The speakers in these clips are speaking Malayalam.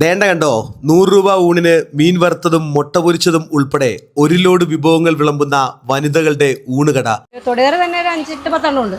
ദേണ്ട കണ്ടോ? നൂറ് രൂപ ഊണിന് മീൻ വറുത്തതും മുട്ട പൊരിച്ചതും ഉൾപ്പെടെ ഒരു ലോഡ് വിഭവങ്ങൾ വിളമ്പുന്ന വനിതകളുടെ ഊണുകട തൊടുകറി തന്നെ ഒരു അഞ്ചെട്ട് പത്തെണ്ണം ഉണ്ട്.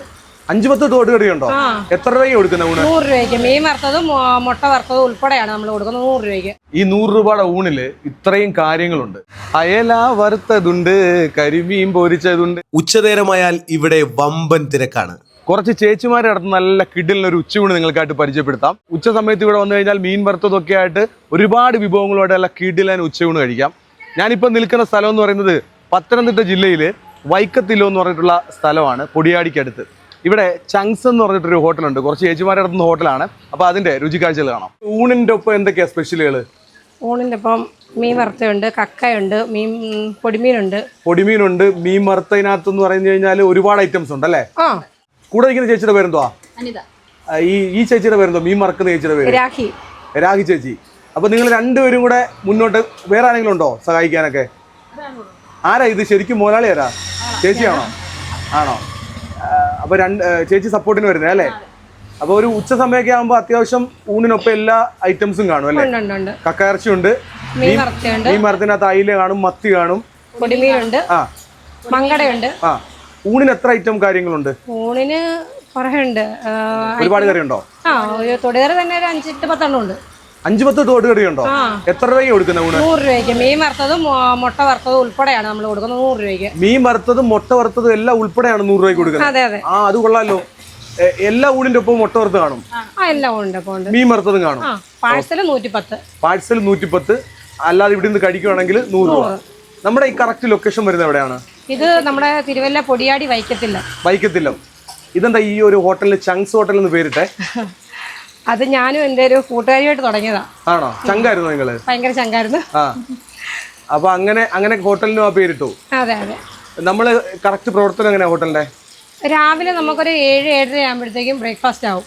അഞ്ചു പത്ത് തോട്ടുകടിയുണ്ടോ ആ. എത്ര രൂപയ്ക്ക് കൊടുക്കുന്ന ഊണ്? നൂറ് രൂപയ്ക്ക്. മീൻ വറുത്തതും മുട്ട വറുത്തതും ഉൾപ്പെടെയാണ് നമ്മൾ കൊടുക്കുന്നത്. നൂറ് രൂപയ്ക്ക്. ഈ നൂറ് രൂപയുടെ ഊണിൽ ഇത്രയും കാര്യങ്ങളുണ്ട്. അയല വറുത്തതുണ്ട് കരിമീൻ പൊരിച്ചതുണ്ട്. ഉച്ചനേരമായാൽ ഇവിടെ വമ്പൻ തിരക്കാണ്. കുറച്ച് ചേച്ചിമാരെ അടുത്ത് നല്ല കിഡിലിനൊരു ഉച്ചയൂണ് നിങ്ങൾക്കായിട്ട് പരിചയപ്പെടുത്താം. ഉച്ച സമയത്ത് ഇവിടെ വന്നു കഴിഞ്ഞാൽ മീൻ വറുത്തതൊക്കെ ആയിട്ട് ഒരുപാട് വിഭവങ്ങളോടെ നല്ല കിഡിലൻ ഉച്ചയൂണ് കഴിക്കാം. ഞാനിപ്പോൾ നിൽക്കുന്ന സ്ഥലം എന്ന് പറയുന്നത് പത്തനംതിട്ട ജില്ലയിൽ വൈക്കത്തില്ലോ എന്ന് പറഞ്ഞിട്ടുള്ള സ്ഥലമാണ് പൊടിയാടിക്കടുത്ത്. ഇവിടെ ചങ്സ് എന്ന് പറഞ്ഞിട്ടൊരു ഹോട്ടലുണ്ട്. കുറച്ച് ചേച്ചിമാരുടെ നടത്തുന്ന ഹോട്ടലാണ്. അപ്പോൾ അതിന്റെ രുചിക്കാഴ്ചകൾ കാണാം. ഊണിന്റെ ഒപ്പം എന്തൊക്കെയാ സ്പെഷ്യലുകൾ ഊണിന്റെ ഒപ്പം മീൻ വറുത്തയുണ്ട് കക്കയുണ്ട് മീൻ പൊടിമീനുണ്ട്. പൊടിമീനുണ്ട് മീൻ വറുത്തതിനകത്ത് എന്ന് പറഞ്ഞു കഴിഞ്ഞാൽ ഒരുപാട് ഐറ്റംസ് ഉണ്ട് അല്ലേ കൂടെ ഇരിക്കുന്ന ചേച്ചിയുടെ പേരെന്തോ ഈ ഈ ചേച്ചിയുടെ പേരെന്തോ മീൻ മറക്കുന്ന ചേച്ചിയുടെ പേര്? രാഖി. രാഖി ചേച്ചി. അപ്പൊ നിങ്ങൾ രണ്ടുപേരും കൂടെ മുന്നോട്ട് വേറെ ആരെങ്കിലും ഉണ്ടോ സഹായിക്കാനൊക്കെ? ആരാ ഇത്? ശരിക്കും മോലാളി ആരാ? ചേച്ചിയാണോ? ആണോ? അപ്പൊ രണ്ട് ചേച്ചി സപ്പോർട്ടിന് വരുന്നേ അല്ലേ? അപ്പൊ ഒരു ഉച്ച സമയമൊക്കെ ആകുമ്പോ അത്യാവശ്യം ഊണിനൊപ്പം എല്ലാ ഐറ്റംസും കാണും അല്ലേ? കക്കയിറച്ചി ഉണ്ട് മീൻ മരത്തിനകത്ത് അയില കാണും മത്തി കാണും. ആ. മങ്കടയുണ്ട്. ആ. ഊണിന് എത്ര ഐറ്റം കാര്യങ്ങളുണ്ട്? ഊണിന് കുറേയുണ്ട്. ഒരുപാട് കറി ഉണ്ടോ ആ ഒരു തൊടുകറി തന്നെ ഒരു അഞ്ചെട്ട് പത്തെണ്ണം ഉണ്ട്. അഞ്ചു പത്ത് തോട്ട് ഉണ്ടോ എത്ര രൂപയ്ക്ക് കൊടുക്കുന്ന ഊണ്? നൂറ് രൂപയ്ക്ക്. മീൻ വറുത്തതും മുട്ട വറുത്തതും ഉൾപ്പെടെയാണ് നമ്മൾ കൊടുക്കുന്നത്. നൂറ് രൂപയ്ക്ക്. മീൻ വറുത്തതും മുട്ട വറുത്തതും എല്ലാം ഉൾപ്പെടെയാണ് നൂറ് രൂപയ്ക്ക് കൊടുക്കുന്നത്. അതെ അതെ. ആ അത് കൊള്ളാലോ. എല്ലാ ഊണിന്റെ ഒപ്പം മുട്ട വറുത്ത് കാണും. ആ എല്ലാം ഉണ്ട് അപ്പോൾ മീൻ വറുത്തതും കാണും. പാഴ്സൽ നൂറ്റി പത്ത് പാഴ്സൽ നൂറ്റിപ്പത്ത്. അല്ലാതെ ഇവിടെ നിന്ന് കഴിക്കുവാണെങ്കിൽ നൂറ് രൂപ. നമ്മുടെ ഈ കറക്റ്റ് ലൊക്കേഷൻ വരുന്നത് എവിടെയാണ്? ഇത് നമ്മുടെ തിരുവല്ല പൊടിയാടി വൈക്കത്തില്ല. വൈക്കത്തില്ല. ഇതെന്താ ഈ ഒരു ഹോട്ടലിൽ ചങ്സ് ഹോട്ടൽ എന്ന് പേരിട്ടെ? അത് ഞാനും എന്റെ ഒരു കൂട്ടുകാരിയായിട്ട് തുടങ്ങിയതാ. ആണോ? ചങ്കായിരുന്നു നിങ്ങൾ? ഭയങ്കര ചങ്കായിരുന്നു. ആ. അപ്പൊ അങ്ങനെ അങ്ങനെ ഹോട്ടലിനും ആ പേരിട്ടു? അതെ അതെ. നമ്മൾ കറക്റ്റ് പ്രവർത്തനം എങ്ങനെയാ ഹോട്ടലിന്റെ? രാവിലെ നമുക്കൊരു ഏഴ് ഏഴര ആകുമ്പോഴത്തേക്കും ബ്രേക്ക്ഫാസ്റ്റ് ആവും.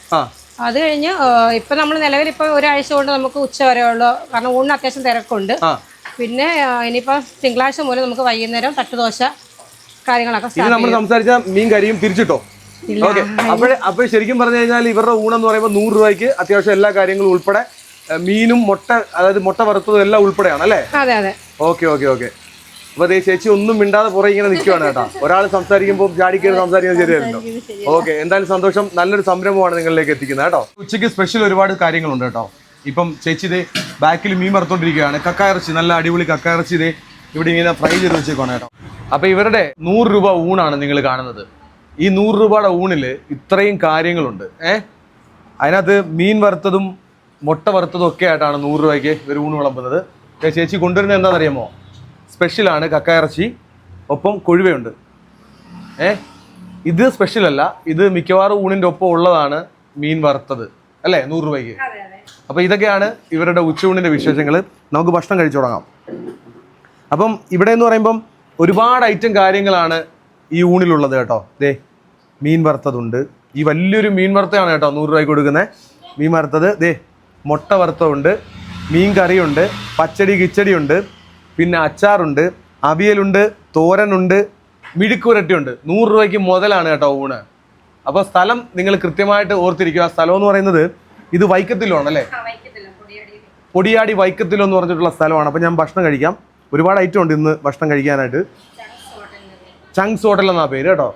അത് കഴിഞ്ഞ് ഇപ്പൊ നമ്മൾ നിലവിൽ ഇപ്പൊ ഒരാഴ്ച കൊണ്ട് നമുക്ക് ഉച്ച വരെ ഉള്ളു. കാരണം ഊണിന് അത്യാവശ്യം തിരക്കുണ്ട്. പിന്നെ ഇനിയിപ്പോ തിങ്കളാഴ്ച മൂലം നമുക്ക് വൈകുന്നേരം തട്ടുദോശ കാര്യങ്ങളൊക്കെ ഇത് നമ്മൾ സംസാരിച്ച മീൻ കരിയും തിരിച്ചിട്ടോ. ഓക്കെ. അപ്പോഴേ അപ്പോൾ ശരിക്കും പറഞ്ഞു കഴിഞ്ഞാൽ ഇവരുടെ ഊണെന്ന് പറയുമ്പോൾ നൂറ് രൂപയ്ക്ക് അത്യാവശ്യം എല്ലാ കാര്യങ്ങളും ഉൾപ്പെടെ മീനും മുട്ട അതായത് മുട്ട വറുത്തതും എല്ലാം ഉൾപ്പെടെയാണ് അല്ലേ? അതെ അതെ. Okay okay okay. അപ്പൊ അതേ ചേച്ചി ഒന്നും മിണ്ടാതെ പുറകെ ഇങ്ങനെ നിൽക്കുവാണ് കേട്ടോ. ഒരാൾ സംസാരിക്കുമ്പോൾ ചാടിക്കയറി സംസാരിക്കുന്നത് ശരിയല്ലോ ഓക്കെ എന്തായാലും സന്തോഷം. നല്ലൊരു സംരംഭമാണ് നിങ്ങളിലേക്ക് എത്തിക്കുന്നത് കേട്ടോ. ഉച്ചയ്ക്ക് സ്പെഷ്യൽ ഒരുപാട് കാര്യങ്ങളുണ്ട് കേട്ടോ. ഇപ്പം ചേച്ചി ഇതേ ബാക്കിൽ മീൻ വറുത്തോണ്ടിരിക്കുകയാണ്. കക്കായിറച്ചി നല്ല അടിപൊളി കക്കായിറച്ചി ഇതേ ഇവിടെ ഇങ്ങനെ ഫ്രൈ ചെയ്ത് വെച്ചേക്കാണ് കേട്ടോ. അപ്പൊ ഇവരുടെ നൂറ് രൂപ ഊണാണ് നിങ്ങൾ കാണുന്നത്. ഈ നൂറ് രൂപയുടെ ഊണിൽ ഇത്രയും കാര്യങ്ങളുണ്ട്. ഏ? അതിനകത്ത് മീൻ വറുത്തതും മുട്ട വറുത്തതും ഒക്കെ ആയിട്ടാണ് നൂറ് രൂപയ്ക്ക് ഇവർ ഊണ് വിളമ്പുന്നത്. ചേച്ചി കൊണ്ടുവരുന്നത് എന്താണെന്നറിയാമോ? സ്പെഷ്യലാണ് കക്കയിറച്ചി ഒപ്പം കൊഴുവയുണ്ട്. ഏ? ഇത് സ്പെഷ്യലല്ല ഇത് മിക്കവാറും ഊണിന്റെ ഒപ്പം ഉള്ളതാണ് മീൻ വറുത്തത്. അല്ലേ? നൂറ് രൂപയ്ക്ക്. അപ്പോൾ ഇതൊക്കെയാണ് ഇവരുടെ ഉച്ചയൂണിന്റെ വിശേഷങ്ങൾ നമുക്ക് ഭക്ഷണം കഴിച്ചു തുടങ്ങാം. അപ്പം ഇവിടെ എന്ന് പറയുമ്പം ഒരുപാട് ഐറ്റം കാര്യങ്ങളാണ് ഈ ഊണിലുള്ളത് കേട്ടോ. ദേ മീൻ വറുത്തതുണ്ട്. ഈ വലിയൊരു മീൻ വറുത്തയാണ് കേട്ടോ നൂറ് രൂപയ്ക്ക് കൊടുക്കുന്നത് മീൻ വറുത്തത് ദേ മുട്ട വറുത്തതുണ്ട് മീൻ കറിയുണ്ട് പച്ചടി കിച്ചടിയുണ്ട് പിന്നെ അച്ചാറുണ്ട് അവിയലുണ്ട് തോരനുണ്ട് മിഴുക്കുരട്ടിയുണ്ട് നൂറ് രൂപയ്ക്ക് മുതലാണ് കേട്ടോ ഊണ്. അപ്പോൾ സ്ഥലം നിങ്ങൾ കൃത്യമായിട്ട് ഓർത്തിരിക്കുക. ആ സ്ഥലം എന്ന് പറയുന്നത് ഇത് വൈക്കത്തിലോണല്ലേ പൊടിയാടി. വൈക്കത്തിലോ എന്ന് പറഞ്ഞിട്ടുള്ള സ്ഥലമാണ്. അപ്പോൾ ഞാൻ ഭക്ഷണം കഴിക്കാം. ഒരുപാട് ഐറ്റം ഉണ്ട് ഇന്ന് ഭക്ഷണം കഴിക്കാനായിട്ട്. ചങ്സ് ഹോട്ടൽ എന്നാ പേര് കേട്ടോ.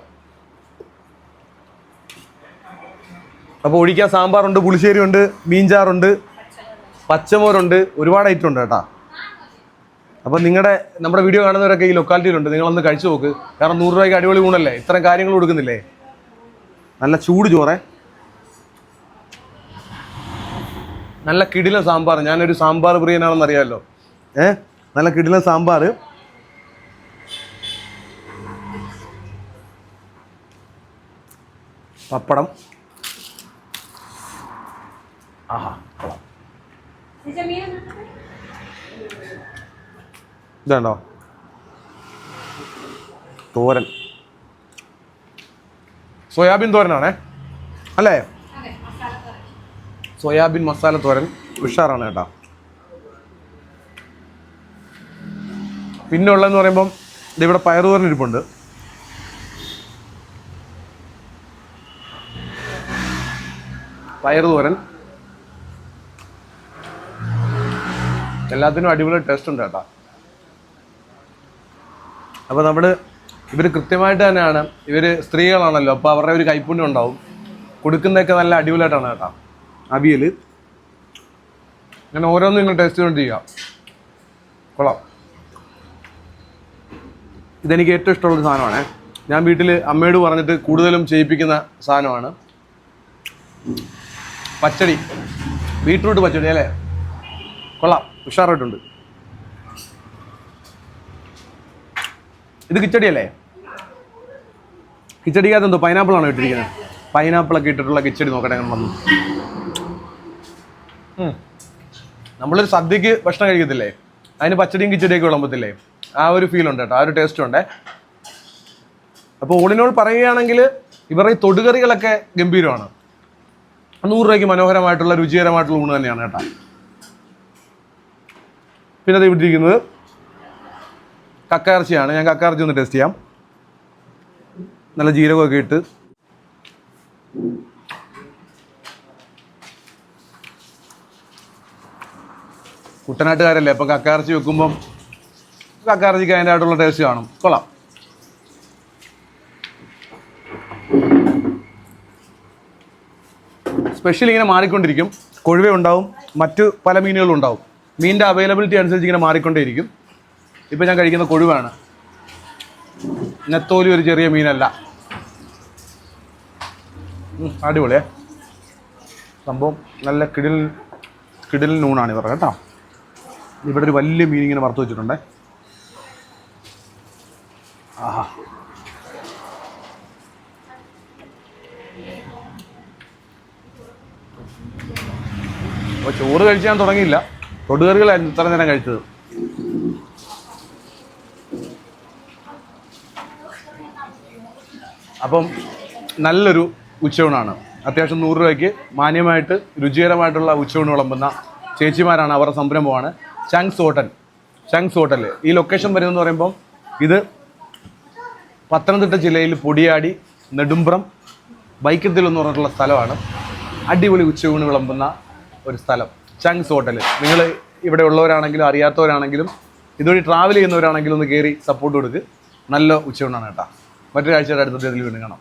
അപ്പോൾ ഒഴിക്കാൻ സാമ്പാറുണ്ട് പുളിശ്ശേരി ഉണ്ട് മീൻചാറുണ്ട് പച്ചമോരുണ്ട് ഒരുപാട് ഐറ്റം ഉണ്ട് കേട്ടോ. അപ്പോൾ നിങ്ങളുടെ നമ്മുടെ വീഡിയോ കാണുന്നവരൊക്കെ ഈ ലൊക്കാലിറ്റിയിലുണ്ട് നിങ്ങളൊന്ന് കഴിച്ചു നോക്ക്. കാരണം നൂറ് രൂപയ്ക്ക് അടിപൊളി ഊണല്ലേ? ഇത്രയും കാര്യങ്ങൾ കൊടുക്കുന്നില്ലേ? നല്ല ചൂട് ചോറേ. നല്ല കിടിലം സാമ്പാർ. ഞാനൊരു സാമ്പാർ പ്രിയനാണെന്ന് അറിയാമല്ലോ ഏ? നല്ല കിടിലൻ സാമ്പാർ. പപ്പടം. ആഹാ ഇതാണ്ടോ? തോരൻ. സോയാബീൻ തോരനാണേ? അല്ലേ? സോയാബീൻ മസാല തോരൻ. ഉഷാറാണ് കേട്ടോ. പിന്നെ ഉള്ളതെന്ന് പറയുമ്പം ഇവിടെ പയറുതോരൻ ഇരിപ്പുണ്ട്. പയറുതോരൻ എല്ലാത്തിനും അടിപൊളി ടേസ്റ്റ് ഉണ്ട് കേട്ടോ. അപ്പോൾ നമ്മൾ ഇവർ കൃത്യമായിട്ട് തന്നെയാണ്. ഇവർ സ്ത്രീകളാണല്ലോ അപ്പോൾ അവരുടെ ഒരു കൈപ്പുണ്യം ഉണ്ടാവും. കൊടുക്കുന്നതൊക്കെ നല്ല അടിപൊളിയായിട്ടാണ് കേട്ടോ അവിയൽ അങ്ങനെ ഓരോന്നും നിങ്ങൾ ടേസ്റ്റ് കൊണ്ട് ചെയ്യുക കൊള്ളാം. ഇതെനിക്ക് ഏറ്റവും ഇഷ്ടമുള്ള സാധനമാണ്. ഞാൻ വീട്ടിൽ അമ്മയോട് പറഞ്ഞിട്ട് കൂടുതലും ചെയ്യിപ്പിക്കുന്ന സാധനമാണ്. പച്ചടി. ബീട്രൂട്ട് പച്ചടി അല്ലേ? കൊള്ളാം. ഉഷാറായിട്ടുണ്ട്. ഇത് കിച്ചടി അല്ലേ? കിച്ചടിക്കകത്ത് എന്തോ പൈനാപ്പിൾ ആണോ ഇട്ടിരിക്കുന്നത്? പൈനാപ്പിൾ ഒക്കെ ഇട്ടിട്ടുള്ള കിച്ചടി നോക്കട്ടെ അങ്ങനെ വന്നു. നമ്മളൊരു സദ്യക്ക് ഭക്ഷണം കഴിക്കത്തില്ലേ? അതിന് പച്ചടിയും കിച്ചടിയൊക്കെ വിളമ്പത്തില്ലേ? ആ ഒരു ഫീൽ ഉണ്ട് കേട്ടോ ആ ഒരു ടേസ്റ്റ് ഉണ്ട്. അപ്പോൾ ഓളിനോൾ പറയുകയാണെങ്കിൽ ഇവരുടെ ഈ തൊടുകറികളൊക്കെ ഗംഭീരമാണ്. നൂറ് രൂപയ്ക്ക് മനോഹരമായിട്ടുള്ള രുചികരമായിട്ടുള്ള ഊണ് തന്നെയാണ് കേട്ടോ. പിന്നെ അത് ഇവിടെ ഇരിക്കുന്നത് കക്കയിറച്ചിയാണ്. ഞാൻ കക്കയിറച്ചി ഒന്ന് ടേസ്റ്റ് ചെയ്യാം. നല്ല ജീരകമൊക്കെ ഇട്ട്. കുട്ടനാട്ടുകാരല്ലേ അപ്പം കക്കയിറച്ചി വെക്കുമ്പം കക്കയിറച്ചിക്ക് അതിന്റെതായിട്ടുള്ള ടേസ്റ്റ് കാണും. കൊള്ളാം. സ്പെഷ്യൽ ഇങ്ങനെ മാറിക്കൊണ്ടിരിക്കും. കൊഴുവ ഉണ്ടാവും. മറ്റ് പല മീനുകളും ഉണ്ടാവും. മീനിന്റെ അവൈലബിലിറ്റി അനുസരിച്ച് ഇങ്ങനെ മാറിക്കൊണ്ടേയിരിക്കും. ഇപ്പം ഞാൻ കഴിക്കുന്ന കൊഴുവാണ്. നെത്തോലി ഒരു ചെറിയ മീനല്ല. അടിപൊളിയേ. സംഭവം നല്ല കിടിൽ കിടിൽ നൂണാണ് ഇവർ കേട്ടോ. ഇവിടെ ഒരു വലിയ മീൻ ഇങ്ങനെ വറുത്ത് വെച്ചിട്ടുണ്ടേ. ആഹാ. അപ്പോൾ ചോറ് കഴിച്ച് തുടങ്ങിയില്ല. തൊടുകറികളായിരുന്നു ഇത്ര നേരം കഴിച്ചത്. അപ്പം നല്ലൊരു ഉച്ചയൂണാണ്. അത്യാവശ്യം നൂറ് രൂപയ്ക്ക് മാന്യമായിട്ട് രുചികരമായിട്ടുള്ള ഉച്ചയൂണ് വിളമ്പുന്ന ചേച്ചിമാരാണ് അവരുടെ സംരംഭമാണ് ചങ്സ് ഹോട്ടൽ. ചങ്സ് ഹോട്ടൽ ഈ ലൊക്കേഷൻ വരുന്നതെന്ന് പറയുമ്പം ഇത് പത്തനംതിട്ട ജില്ലയിൽ പൊടിയാടി നെടുമ്പ്രം ബൈക്കത്തിൽ എന്ന് പറഞ്ഞിട്ടുള്ള സ്ഥലമാണ്. അടിപൊളി ഉച്ചയൂണ് വിളമ്പുന്ന ഒരു സ്ഥലം ചങ്സ് ഹോട്ടൽ നിങ്ങൾ ഇവിടെ ഉള്ളവരാണെങ്കിലും അറിയാത്തവരാണെങ്കിലും ഇതുവഴി ട്രാവൽ ചെയ്യുന്നവരാണെങ്കിലും ഒന്ന് കയറി സപ്പോർട്ട് കൊടുക്ക്. നല്ല ഉച്ചയൂണാണ് കേട്ടോ. മറ്റൊരാഴ്ചയുടെ അടുത്ത വീണ്ടും കാണാം.